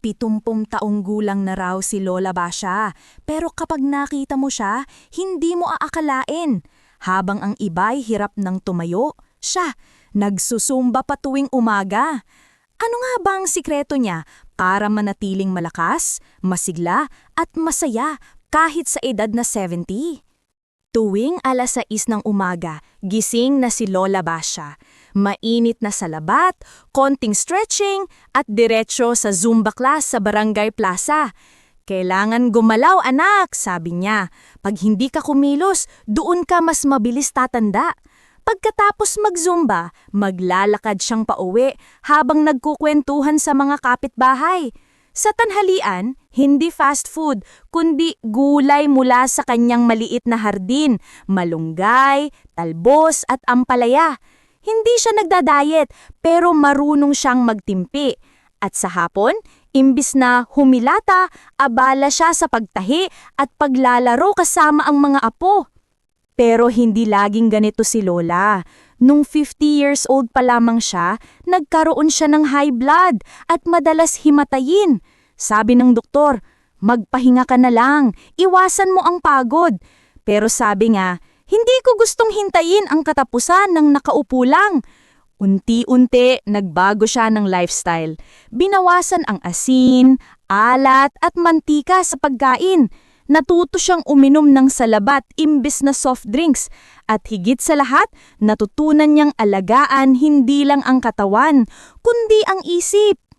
Pitumpum taong gulang na raw si Lola Basha, pero kapag nakita mo siya, hindi mo aakalain. Habang ang iba'y hirap ng tumayo, siya, nagsusumba pa tuwing umaga. Ano nga ba ang sikreto niya para manatiling malakas, masigla at masaya kahit sa edad na 70? Tuwing alas 6 ng umaga, gising na si Lola Basha. Mainit na sa labat, konting stretching, at diretsyo sa Zumba class sa Barangay Plaza. Kailangan gumalaw anak, sabi niya. Pag hindi ka kumilos, doon ka mas mabilis tatanda. Pagkatapos mag-zumba, maglalakad siyang pauwi habang nagkukwentuhan sa mga kapitbahay. Sa tanghalian, hindi fast food, kundi gulay mula sa kanyang maliit na hardin, malunggay, talbos at ampalaya. Hindi siya nagda-diet, pero marunong siyang magtimpi. At sa hapon, imbis na humilata, abala siya sa pagtahi at paglalaro kasama ang mga apo. Pero hindi laging ganito si Lola. Nung 50 years old pa lamang siya, nagkaroon siya ng high blood at madalas himatayin. Sabi ng doktor, magpahinga ka na lang, iwasan mo ang pagod. Pero sabi nga, hindi ko gustong hintayin ang katapusan ng nakaupo lang. Unti-unti, nagbago siya ng lifestyle. Binawasan ang asin, alat at mantika sa pagkain. Natuto siyang uminom ng salabat imbes na soft drinks at higit sa lahat, natutunan niyang alagaan hindi lang ang katawan, kundi ang isip.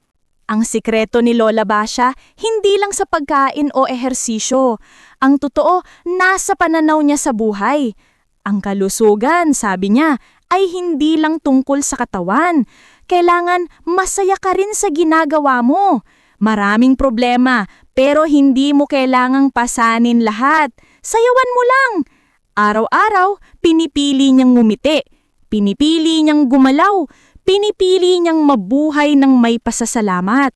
Ang sikreto ni Lola Basha, hindi lang sa pagkain o ehersisyo. Ang totoo, nasa pananaw niya sa buhay. Ang kalusugan, sabi niya, ay hindi lang tungkol sa katawan. Kailangan masaya ka rin sa ginagawa mo. Maraming problema, pero hindi mo kailangang pasanin lahat. Sayawan mo lang. Araw-araw, pinipili niyang ngumiti. Pinipili niyang gumalaw. Pinipili niyang mabuhay ng may pasasalamat.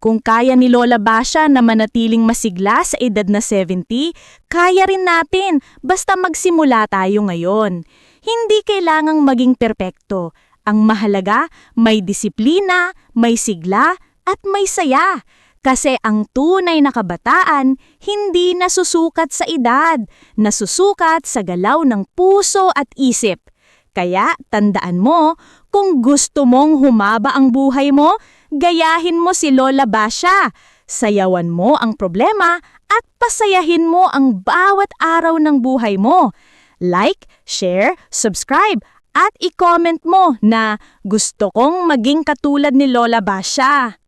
Kung kaya ni Lola Basha na manatiling masigla sa edad na 70, kaya rin natin basta magsimula tayo ngayon. Hindi kailangang maging perpekto. Ang mahalaga, may disiplina, may sigla, at may saya. Kasi ang tunay na kabataan hindi nasusukat sa edad, nasusukat sa galaw ng puso at isip. Kaya tandaan mo, kung gusto mong humaba ang buhay mo, gayahin mo si Lola Basha. Sayawan mo ang problema at pasayahin mo ang bawat araw ng buhay mo. Like, share, subscribe, at i-comment mo na gusto kong maging katulad ni Lola Basha.